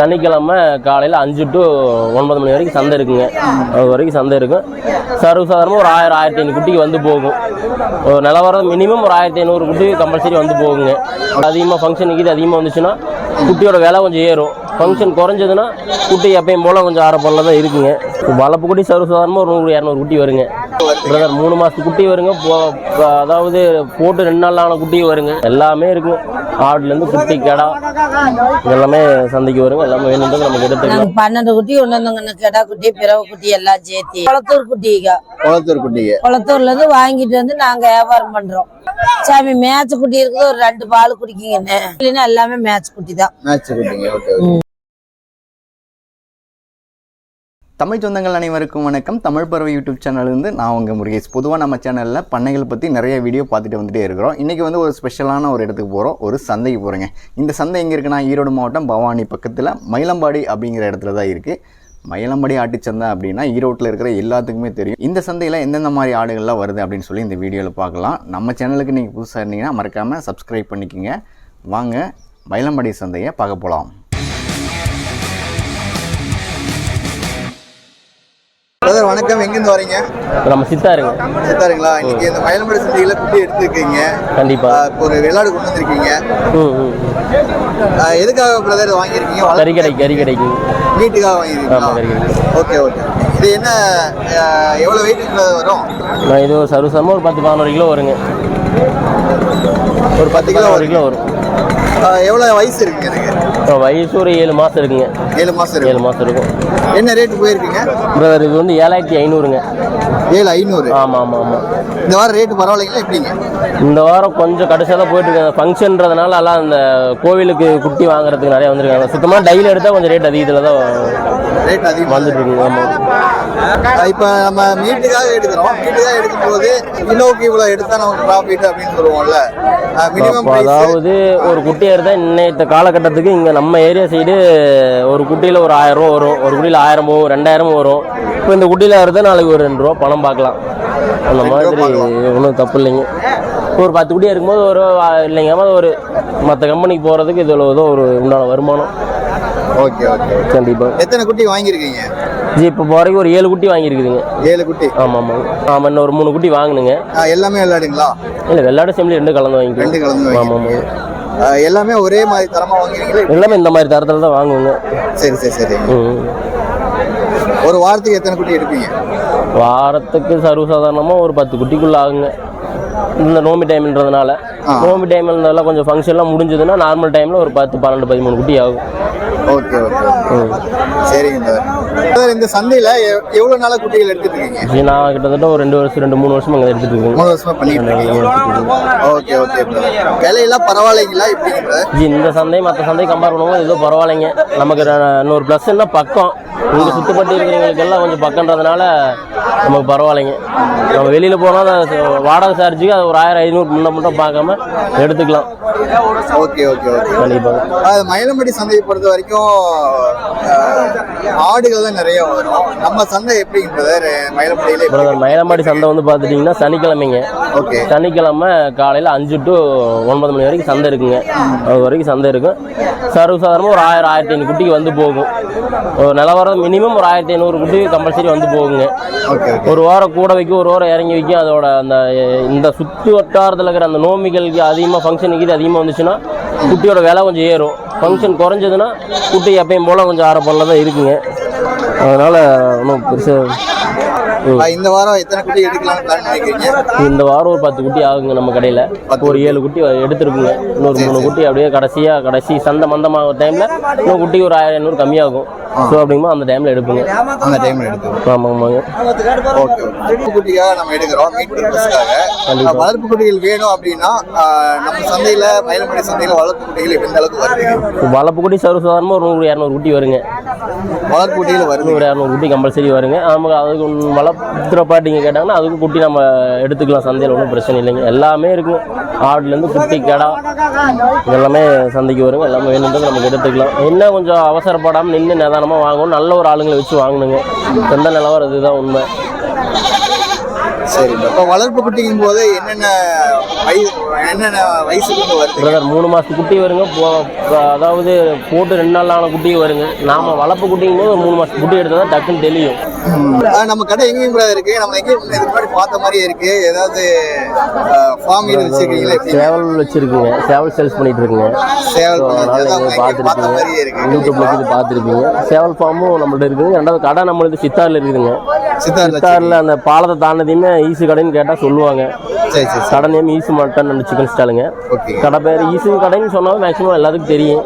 சனிக்கிழமை காலையில் அஞ்சு டு ஒன்பது மணி வரைக்கும் சந்தை இருக்குங்க. அது வரைக்கும் சந்தை இருக்கும். சர்வசாதாரணமாக ஒரு ஆயிரம் ஆயிரத்தி ஐநூறு குட்டிக்கு வந்து போகும். ஒரு நிலவரம் மினிமம் ஒரு ஆயிரத்தி ஐநூறு குட்டி கம்பல்சரி வந்து போகுங்க. அதிகமாக ஃபங்க்ஷன் இது அதிகமாக வந்துச்சுன்னா குட்டியோட விலை கொஞ்சம் ஏறும். ஃபங்க்ஷன் குறைஞ்சதுன்னா குட்டி எப்பயும் போல் கொஞ்சம் ஆரப்பல்ல தான் இருக்குங்க. வளர்ப்பு குட்டி சர்வசாதாரணமாக ஒரு நூறு இரநூறு குட்டி வருங்க. பிரதர் மூணு மாதத்து குட்டி வருங்க. அதாவது போட்டு ரெண்டு நாள் ஆன குட்டி வருங்க. எல்லாமே இருக்குங்க ஆடுலேருந்து குட்டி கடா எல்லாமே சந்தைக்கு வருங்க. எல்லாமே வேணுன்றது நமக்கு எடுத்துக்கலாம். பன்னெண்டு குட்டி வந்தோங்க. கெடா குட்டி பிறவு குட்டி எல்லாம் சேர்த்து. குளத்தூர் குட்டிங்க. குளத்தூர் குட்டிங்க. குளத்தூர்ல இருந்து வாங்கிட்டு வந்து நாங்க வியாபாரம் பண்றோம். சாமி மேட்ச் குட்டி இருக்குது ஒரு ரெண்டு பால் குடிக்குங்கண்ணே இல்லைன்னா எல்லாமே மேட்ச் குட்டி தான். மேட்ச் குட்டிங்க தமிழ் சொந்தங்கள் அனைவருக்கும் வணக்கம். தமிழ் பறவை யூடியூப் சேனல்லேருந்து நான் உங்கள் முருகேஷ். பொதுவாக நம்ம சேனலில் பண்ணைகள் பற்றி நிறைய வீடியோ பார்த்துட்டு வந்துட்டே இருக்கிறோம். இன்றைக்கி வந்து ஒரு ஸ்பெஷலான ஒரு இடத்துக்கு போகிறோம் ஒரு சந்தைக்கு போகிறோங்க இந்த சந்தை எங்கே இருக்குன்னா ஈரோடு மாவட்டம் பவானி பக்கத்தில் மயிலம்பாடி அப்படிங்கிற இடத்துல தான் இருக்குது மயிலம்பாடி ஆட்டுச்சந்தை அப்படின்னா ஈரோட்டில் இருக்கிற எல்லாத்துக்குமே தெரியும். இந்த சந்தையில் எந்தெந்த மாதிரி ஆடுகள்லாம் வருது அப்படின்னு சொல்லி இந்த வீடியோவில் பார்க்கலாம். நம்ம சேனலுக்கு நீங்கள் புதுசாக இருந்தீங்கன்னா மறக்காமல் சப்ஸ்கிரைப் பண்ணிக்கோங்க. வாங்க மயிலம்பாடி சந்தையை பார்க்க போகலாம் பிரதர் வணக்கம். எங்கேருந்து வரீங்க? நம்ம சித்தாருங்க. சித்தாருங்களா? இன்னைக்கு இந்த மயிலம்படி சந்தையில குட்டி எடுத்துருக்கீங்க. கண்டிப்பாக ஆஹ் இப்போ ஒரு வெள்ளாடு கொண்டு வந்திருக்கீங்க. ம் ம். ஆஹ் எதுக்காக பிரதர் வாங்கியிருக்கீங்க? வளர்ப்பு கறி கடைக்கு கறி கடைக்கு வீட்டுக்காக கடைக்கு ஓகே ஓகே. இது என்ன ஆஹ் எவ்வளவு வெயிட் வரும்? இது ஒரு சர்வசாரமாக ஒரு பத்து பதினோரு கிலோ வருங்க. ஒரு பத்து கிலோ ஒரு கிலோ வரும். ஆஹ் எவ்வளவு வயசு இருக்குங்க இப்போ வயசு ஒரு ஏழு மாதம் இருக்குங்க. ஏழு இருக்கு. ஏழு மாதம் இருக்கும். என்ன ரேட் போயிருக்கீங்க? பிரதர் இது வந்து ஏழாயிரத்தி ஐநூறுங்க. ஏழு ஐநூறு. ஆமாம் ஆமாம் ஆமாம் இந்த வாரம் ரேட் பரவாயில்லைங்களா எப்படிங்க? இந்த வாரம் கொஞ்சம் கடைசியாக தான் போயிட்டு இருக்காங்க ஃபங்க்ஷன்றதுனால எல்லாம் அந்த கோவிலுக்கு குட்டி வாங்குறதுக்கு நிறைய வந்திருக்காங்க. சுத்தமாக டைலி எடுத்தால் கொஞ்சம் ரேட் அதிகத்தில் தான் ரேட் அதிகமாக வந்துட்டு இருக்குங்க. ஆமாம் இப்போ நம்ம மீட்டுக்காக எடுக்கிறோம். மீட்டுக்காக எடுக்கும்போது கிலோவுக்கு இவ்வளோ எடுத்தா நமக்கு ப்ராஃபிட் அப்படின்னு சொல்லுவோம்ல. மினிமம் அதாவது ஒரு குட்டியை எடுத்தால் இன்னைத்த காலகட்டத்துக்கு இங்கே நம்ம ஏரியா சைடு ஒரு குட்டியில் ஒரு ஆயிரம் ரூபா வரும். ஒரு குட்டியில் ஆயிரம் போகும் ரெண்டாயிரம் வரும். இப்போ இந்த குட்டியில் எடுத்தால் நாளைக்கு ஒரு ரெண்டு ரூபா பணம் பார்க்கலாம். அந்த மாதிரி ஒன்றும் தப்பு இல்லைங்க. ஒரு பத்து குட்டியாக இருக்கும்போது ஒரு இல்லைங்க ஒரு மற்ற கம்பெனிக்கு போகிறதுக்கு இதில் ஏதோ ஒரு உண்டான வருமானம். ஓகே ஓகே கண்டிப்பாக எத்தனை குட்டி வாங்கியிருக்கீங்க? ஜி இப்போ போகிறதுக்கு ஒரு ஏழு குட்டி வாங்கியிருக்குதுங்க. ஏழு குட்டி? ஆமாம் ஆமாங்க ஆமாம் இன்னும் ஒரு மூணு குட்டி வாங்கினுங்க. எல்லாமே விளையாடுங்களா? இல்லை வெள்ளாடு செம்மலி ரெண்டு கலந்து வாங்கிக்கலாம் ரெண்டு கலந்து ஆமாம் ஆமாம் எல்லாமே ஒரே மாதிரி தரமா வாங்குறீங்களா எல்லாமே இந்த மாதிரி தரத்தில் தான் வாங்குவோங்க. சரி சரி சரி. ஒரு வாரத்துக்கு எத்தனை குட்டி எடுப்பீங்க? வாரத்துக்கு சர்வசாதாரணமாக ஒரு பத்து குட்டிக்குள்ள ஆகுங்க. இந்த நோம்பி டைம்ன்றதுனால. நோம்பி டைமில் இருந்தாலும் கொஞ்சம் ஃபங்க்ஷன்லாம் முடிஞ்சதுன்னா நார்மல் டைமில் ஒரு பத்து பன்னெண்டு பதிமூணு குட்டி ஆகும். ஓகே ஓகே சரிங்க சார் இந்த சந்தையில எவ்- எவ்வளவு நாளா குட்டிகள் சரி, நான் கிட்டத்தட்ட ஒரு ரெண்டு வருஷம் ரெண்டு மூணு வருஷமா அங்கே எடுத்துட்டு இருக்கேங்க மூணு வருஷமா பண்ணிட்டு இருக்கீங்க. ஓகே ஓகே விலையெல்லாம் பரவாயில்லைங்களா brother? ஜி இந்த சந்தை மற்ற சந்தை கம்பேர் பண்ணும்போது ஏதோ பரவாயில்லைங்க. நமக்கு இன்னொரு ப்ளஸ் என்ன பக்கம். இங்கே சுத்தப்பட்டு இருக்கிறவங்களுக்கு எல்லாம் கொஞ்சம் பக்கன்றதுனால நமக்கு பரவாயில்லைங்க. நம்ம வெளியில் போனால் வாடகை சார்ஜுக்கு அது ஒரு ஆயிரம் ஐநூறு முன்ன மட்டும் பார்க்காம எடுத்துக்கலாம். Okay okay okay. கண்டிப்பாக மயிலம்படி சந்தையை பொறுத்த வரைக்கும் ஆஹ், ஆடுகள் தான் நிறைய வரும். நம்ம சந்தை எப்படிங்க பிரதர் மயிலம்படியில எப்படி? பிரதர் மயிலம்பாடி சந்தை வந்து பார்த்துட்டிங்கன்னா சனிக்கிழமைங்க. ஓகே. சனிக்கிழமை காலையில் அஞ்சு டு ஒன்பது மணி வரைக்கும் சந்தை இருக்குங்க. அது வரைக்கும் சந்தை இருக்கும். சர்வசாதாரணமாக ஒரு ஆயிரம் ஆயிரத்தி ஐநூறு குட்டிக்கு வந்து போகும். ஒரு நிலவரம் மினிமம் ஒரு ஆயிரத்தி ஐநூறு குட்டி கம்பல்சரி வந்து போகுங்க. ஒரு வாரம் கூட வைக்கும் ஒரு வாரம் இறங்கி வைக்கும் அதோட அந்த இந்த சுற்று வட்டாரத்தில் இருக்கிற அந்த நோமிகளுக்கு அதிகமாக ஃபங்க்ஷனுக்கு இது அதிகமாக வந்துச்சுன்னா குட்டியோட விலை கொஞ்சம் ஏறும். ஃபங்க்ஷன் குறைஞ்சதுன்னா குட்டி எப்பயும் போல் கொஞ்சம் ஆரப்பல்ல தான் இருக்குங்க. அதனால் ஒன்றும் பெருசாக இந்த வாரம் எத்தனை குட்டி பண்ணிக்கிறீங்க இந்த வாரம் ஒரு பத்து குட்டி ஆகுங்க நம்ம கடையில். ஒரு ஏழு குட்டி எடுத்துருக்குங்க. இன்னொரு மூணு குட்டி அப்படியே கடைசியாக கடைசி சந்தை மந்தமாக டைமில் இன்னும் குட்டி ஒரு ஆயிரம் ஐநூறு கம்மியாகும். ஸோ அப்படிங்கும்போது அந்த டைமில் எடுப்புங்க. அந்த டைம்ல எடுத்துக்கோ ஆமாம் ஆமாங்க ஓகே குட்டிக்காக நம்ம எடுக்கிறோம். மீட் பர்பஸ்க்காக. வளர்ப்பு குட்டிகள் வேணும் அப்படின்னா நம்ம சந்தையில மயிலம்படி சந்தையில வளர்ப்பு குட்டிகள் எந்த அளவுக்கு வருது? வளர்ப்பு குட்டி சர்வசாதாரணமாக ஒரு நூறு இரநூறு குட்டி வருங்க. வளர்ப்பு குட்டிகள் வருது. ஒரு இரநூறு குட்டி கம்பல்சரி வருங்க. நமக்கு அதுக்கு வளர்த்துற பாட்டிங்க கேட்டாங்கன்னா அதுக்கு குட்டி நம்ம எடுத்துக்கலாம். சந்தையில் ஒன்றும் பிரச்சனை இல்லைங்க. எல்லாமே இருக்குங்க ஆடுலேருந்து குட்டி கடா எல்லாமே சந்தைக்கு வருங்க. எல்லாமே வேணுன்றது நமக்கு எடுத்துக்கலாம். என்ன கொஞ்சம் அவசரப்படாமல் நின்று நிதானமாக வாங்கணும். நல்ல ஒரு ஆளுங்களை வச்சு வாங்கணுங்க. எந்த நிலவரம் இதுதான் உண்மை. சரி இப்போ வளர்ப்பு குட்டிக்கும் போது என்னென்ன வயசு என்னென்ன வயசுக்கு வருது? பிரதர் மூணு மாசத்து குட்டி வருங்க. அதாவது போட்டு ரெண்டு நாள் ஆன குட்டி வருங்க. நாம வளர்ப்பு குட்டிங்கும் போது மூணு மாசத்து குட்டி எடுத்தா தான் டக்குன்னு தெளியும். நம்ம கடை எங்கேயும் கூட இருக்கு? நம்ம எங்கேயும் இதுக்கு முன்னாடி பார்த்த மாதிரியே இருக்கு. ஏதாவது ஃபார்ம் இது வச்சிருக்கீங்களா? சேவல் வச்சிருக்குங்க. சேவல் சேல்ஸ் பண்ணிட்டு இருக்குங்க. சேவல் So, பண்ணது. அதனால அதான் இங்க நம்ம எங்கேயும் பார்த்த மாதிரியே இருக்கு. பார்த்துருப்பீங்க யூடியூப்ல இது பார்த்துருப்பீங்க. சேவல் ஃபார்மும் நம்மள்ட்ட இருக்குங்க ரெண்டாவது கடை நம்மளுக்கு சித்தாரில் இருக்குதுங்க. சித்தார்ல அந்த பாலத்தை தாண்டதையுமே ஈஸு கடைன்னு கேட்டால் சொல்லுவாங்க. கடை name is mutton and chicken ஸ்டாலுங்க கடை பேர் ஈஸு கடைன்னு சொன்னாலும் மேக்ஸிமம் எல்லாத்துக்கும் தெரியும்.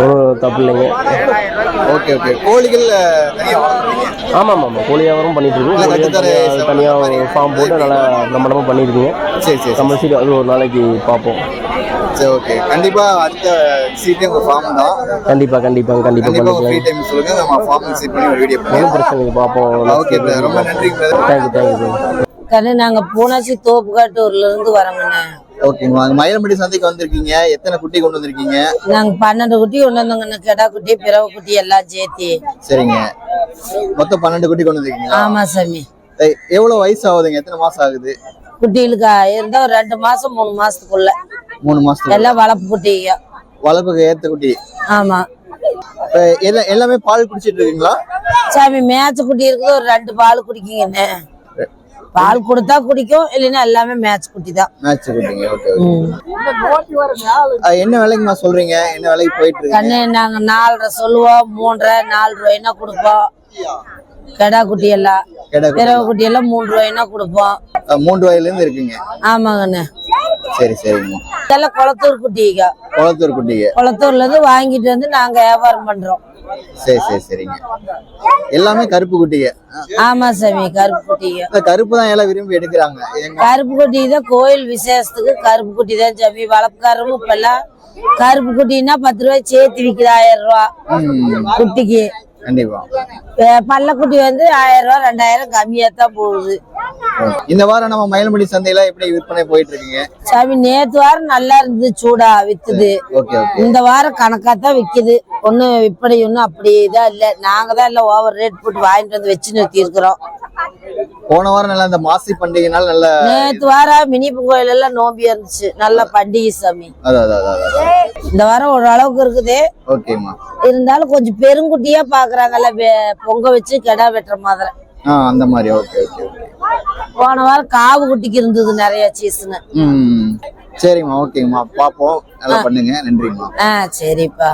ஒன்றும் தப்பு இல்லைங்க. Okay okay. கோழிகள் வளர்க்குறீங்க? ஆமாம் ஆமாம் கோழி வியாபாரம் பண்ணிட்டு இருக்கோம் இல்ல, கோழி கட்டுத்தரை தனியாக ஃபார்ம் போட்டு நல்லா பிரம்மாண்டமாக பண்ணியிருக்கீங்க சரி சரி சரி. கம்பல்சரி அது ஒரு நாளைக்கு பார்ப்போம். சரி ஓகே. கண்டிப்பா அடுத்த சீட்டே உங்க ஃபார்ம் தான். கண்டிப்பாக கண்டிப்பாக கண்டிப்பாக கண்டிப்பா ஃப்ரீ டைம் சொல்லுங்க. நம்ம ஃபார்ம் விசிட் பண்ணி ஒரு வீடியோ பண்ணுவோம் பிரச்சனை பார்ப்போம். ஓகே ரொம்ப நன்றி தேங்க்யூ தேங்க்யூ கண்ணு நாங்க பூனாச்சி தோப்புக்காட்டூர்ல இருந்து வரோங்கண்ணே ஓகேங்களா மயிலம்பட்டி சந்தைக்கு வந்திருக்கீங்க. எத்தனை குட்டி கொண்டு வந்திருக்கீங்க? நாங்க பன்னெண்டு குட்டி கொண்டு வந்தோங்கண்ணே கெடா குட்டி பிறவு குட்டி எல்லாம் சேர்த்தி. சரிங்க. மொத்தம் பன்னெண்டு குட்டி கொண்டு வந்திருக்கீங்களா? ஆமா சாமி. எவ்வளவு வயசு ஆகுதுங்க? எத்தனை மாசம் ஆகுது? குட்டிகளுக்கு? இருந்தா ஒரு ரெண்டு மாசம் மூணு மாசத்துக்குள்ள. மூணு மாசத்துக்கு எல்லாம் வளர்ப்பு குட்டிங்க வளர்ப்புக்கு ஏத்த குட்டி. ஆமா. எல்லாமே பால் குடிச்சிட்டு இருக்கீங்களா? சாமி மேய்ச்ச குட்டி இருக்குது. ஒரு ரெண்டு பால் குடிக்குங்கண்ணே பால் கொடுத்தா குடிக்கும் இல்லைன்னா எல்லாமே மேட்ச் குட்டி தான். மேட்ச் குட்டிங்க என்ன விலைக்குமா சொல்றீங்க? என்ன விலைக்கு போயிட்டு இருக்கு கண்ணு நாங்க நாலரை சொல்லுவோம் மூன்றரை நாலு ரூபாய்னா கொடுப்போம்? கெடா குட்டி எல்லாம். கெடா குட்டி. பிறவை குட்டி எல்லாம் மூணு ரூபாய்னா கொடுப்போம்? மூன்று வயதுல இருந்து இருக்குங்க. ஆமாங்கண்ணே. சரி சரிங்க இதெல்லாம் குளத்தூர் குட்டிங்க. குளத்தூர் குட்டிங்க. குளத்தூர்ல இருந்து வாங்கிட்டு வந்து நாங்க வியாபாரம் பண்றோம். சரி சரி சரிங்க. எல்லாமே கருப்பு குட்டிங்க. ஆமா சாமி கருப்பு குட்டிங்க. கருப்பு தான் எல்லாம் விரும்பி எடுக்கிறாங்க. கருப்பு குட்டி தான் கோயில் விசேஷத்துக்கு கருப்பு குட்டி தான் சாமி. வளர்ப்புக்காரரும் இப்ப எல்லாம் கருப்பு குட்டின்னா பத்து ரூபாய் சேர்த்து விக்குது ஆயிரம் ரூபா. குட்டிக்கு. கண்டிப்பா. பல்லக்குட்டி வந்து ஆயிரம் ரூபா ரெண்டாயிரம் கம்மியா தான் போகுது. இந்த வாரம் நம்ம மயிலம்படி சந்தையில எப்படி விற்பனை போயிட்டு இருக்குங்க? சாமி நேத்து வாரம் நல்லா இருந்தது சூடா வித்துது. இந்த வாரம் கணக்கா தான் விக்குது. ஒன்னும் இப்படி ஒன்னும் அப்படி இதா இல்ல. நாங்க தான் எல்லாம் ஓவர் ரேட் போட்டு வாங்கிட்டு வந்து வச்சு நிறுத்தி இருக்கிறோம் போன வாரம் நல்லா இந்த மாசி பண்டிகைனால நல்ல நேத்து வாரம் மினிப்பு கோயில் எல்லாம் நோம்பி இருந்துச்சு. நல்ல பண்டிகை சாமி. இந்த வாரம் ஓரளவுக்கு இருக்குது. ஓகேம்மா. இருந்தாலும் கொஞ்சம் பெருங்குட்டியா பாக்குறாங்கல்ல பொங்க வச்சு கெடா வெட்டுற மாதிரி. அந்த மாதிரி. Okay okay. போன வாரம் காவு குட்டிக்கு இருந்தது நிறைய சீசனு ம். சரிம்மா ஓகேங்கம்மா பார்ப்போம் நல்லா பண்ணுங்க. நன்றிம்மா. ஆ சரிப்பா.